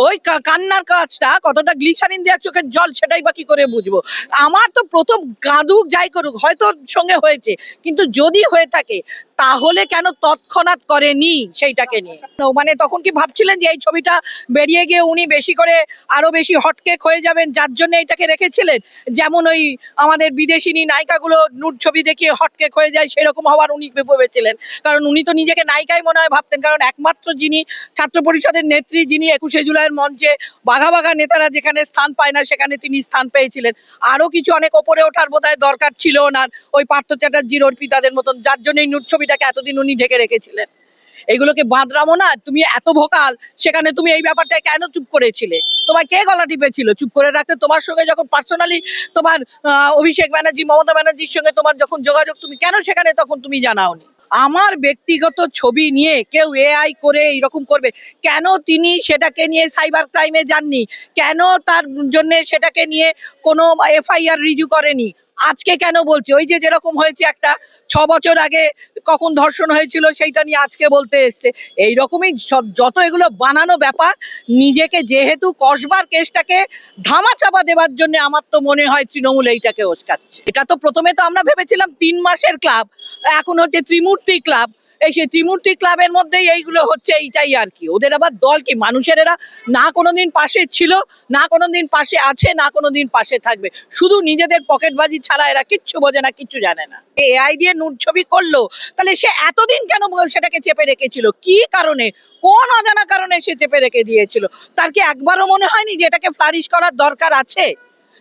ওই কান্নার কাজটা কতটা গ্লিসারিন দেওয়ার চোখের জল সেটাই বা কি করে বুঝব? আমার তো প্রথম কাঁদুক যাই করুক, হয়তো সঙ্গে হয়েছে। কিন্তু যদি হয়ে থাকে তাহলে কেন তৎক্ষণাৎ করেনি সেইটাকে নিয়ে? মানে তখন কি ভাবছিলেন যে এই ছবিটা বেরিয়ে গিয়ে উনি বেশি করে আরও বেশি হটকেক হয়ে যাবেন, যার জন্য এটাকে রেখেছিলেন? যেমন ওই আমাদের বিদেশিনী নায়িকাগুলো নুট ছবি দেখিয়ে হটকেক হয়ে যায়, সেরকম হওয়ার উনি ভেবেছিলেন। কারণ উনি তো নিজেকে নায়িকাই মনে হয় ভাবতেন, কারণ একমাত্র যিনি ছাত্র পরিষদের নেত্রী, যিনি একুশে জুলাইয়ের মঞ্চে বাঘা বাঘা নেতারা যেখানে স্থান পায় না, সেখানে তিনি স্থান পেয়েছিলেন। আরও কিছু অনেক ওপরে ওঠার বোধহয় দরকার ছিল ওনার, ওই পার্থ চ্যাটার্জির অর্পিতাদের মতন, যার জন্য এই নুট ছবিটাকে এতদিন উনি ঢেকে রেখেছিলেন। এইগুলোকে বাঁধরামো না, তুমি এত ভোকাল, সেখানে তুমি এই ব্যাপারটা কেন চুপ করেছিলে? তোমার কে গলা টিপেছিল? চুপ করে রাখতে তোমার সঙ্গে যখন পার্সোনালি তোমার অভিষেক ব্যানার্জি, মমতা ব্যানার্জির সঙ্গে তোমার যখন যোগাযোগ, তুমি কেন সেখানে তখন তুমি জানাওনি? আমার ব্যক্তিগত ছবি নিয়ে কেউ এআই করে এরকম করবে, কেন তিনি সেটাকে নিয়ে সাইবার ক্রাইমে যাননি? কেন তার জন্য সেটাকে নিয়ে কোনো এফআইআর রিজু করেনি? আজকে কেন বলছে? ওই যে যেরকম হয়েছে একটা ছ বছর আগে কখন ধর্ষণ হয়েছিল সেইটা নিয়ে আজকে বলতে এসছে। এইরকমই সব যত এগুলো বানানো ব্যাপার, নিজেকে যেহেতু কসবার কেসটাকে ধামাচাপা দেবার জন্য আমার তো মনে হয় তৃণমূল এইটাকে ওসকাচ্ছে। এটা তো প্রথমে তো আমরা ভেবেছিলাম তিন মাসের ক্লাব, এখন হচ্ছে ত্রিমূর্তি ক্লাব। এই সেই ত্রিমূর্তি ক্লাবের মধ্যেই এইগুলো হচ্ছে, এইটাই আর কি। ওদের আবার দল কি? মানুষের এরা না কোনো দিন পাশে ছিল, না কোনো দিন পাশে আছে, না কোনো দিন পাশে থাকবে। শুধু নিজেদের পকেটবাজি ছাড়া এরা কিচ্ছু বোঝে না, কিচ্ছু জানে না। এআই দিয়ে নুট ছবি করল, তাহলে সে এতদিন কেন সেটাকে চেপে রেখেছিল? কি কারণে? কোন অজানা কারণে সে চেপে রেখে দিয়েছিল? তার কি একবারও মনে হয়নি যে এটাকে ফ্লারিশ করার দরকার আছে?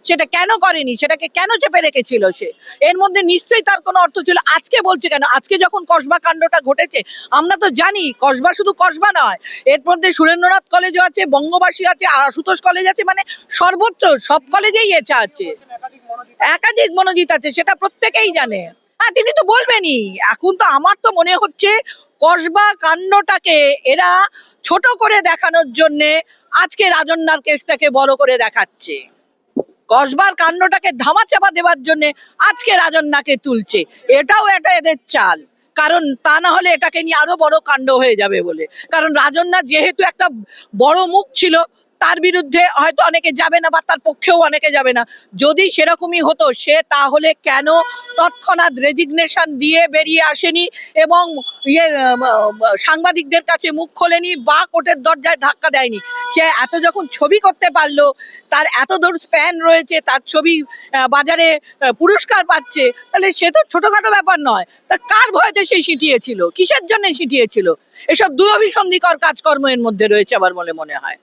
সেটা কেন করেনি? সেটাকে কেন চেপে রেখেছিল সে? এর মধ্যে নিশ্চয়ই তার কোনো অর্থ ছিল। আজকে বলছে কেন? আজকে যখন কসবা কাণ্ডটা ঘটেছে, আমরা তো জানি কসবা শুধু কসবা নয়। এর মধ্যে সুরেন্দ্রনাথ কলেজও আছে, বঙ্গবাসী আছে, আশুতোষ কলেজ আছে মানে সর্বত্র সব কলেজেই এটা আছে। একাধিক মনোজিত আছে, সেটা প্রত্যেকেই জানে। হ্যাঁ তিনি তো বলবেনই। এখন তো আমার তো মনে হচ্ছে কসবা কাণ্ডটাকে এরা ছোট করে দেখানোর জন্যে আজকে রাজন্যার কেসটাকে বড় করে দেখাচ্ছে। কসবার কাণ্ডটাকে ধামাচাপা দেওয়ার জন্য আজকে রাজন্যাকে তুলছে। এটাও এটা এদের চাল। কারণ তা না হলে এটাকে নিয়ে আরও বড় কাণ্ড হয়ে যাবে বলে। কারণ রাজন্যা যেহেতু একটা বড় মুখ ছিল তার বিরুদ্ধে হয়তো অনেকে যাবে না বা তার পক্ষেও অনেকে যাবে না। যদি সেরকমই হতো, সে তাহলে কেন তৎক্ষণাৎ রেজিগনেশন দিয়ে বেরিয়ে আসেনি এবং ইয়ে সাংবাদিকদের কাছে মুখ খোলেনি বা কোর্টের দরজায় ধাক্কা দেয়নি? সে এত যখন ছবি করতে পারল, তার এত দূর স্প্যান রয়েছে, তার ছবি বাজারে পুরস্কার পাচ্ছে, তাহলে সে তো ছোটখাটো ব্যাপার নয়। তা কার ভয়তে সে সিটিয়েছিল? কিসের জন্য সিটিয়েছিল? এসব দুরভিসন্ধিকর কাজকর্ম এর মধ্যে রয়েছে আমার বলে মনে হয়।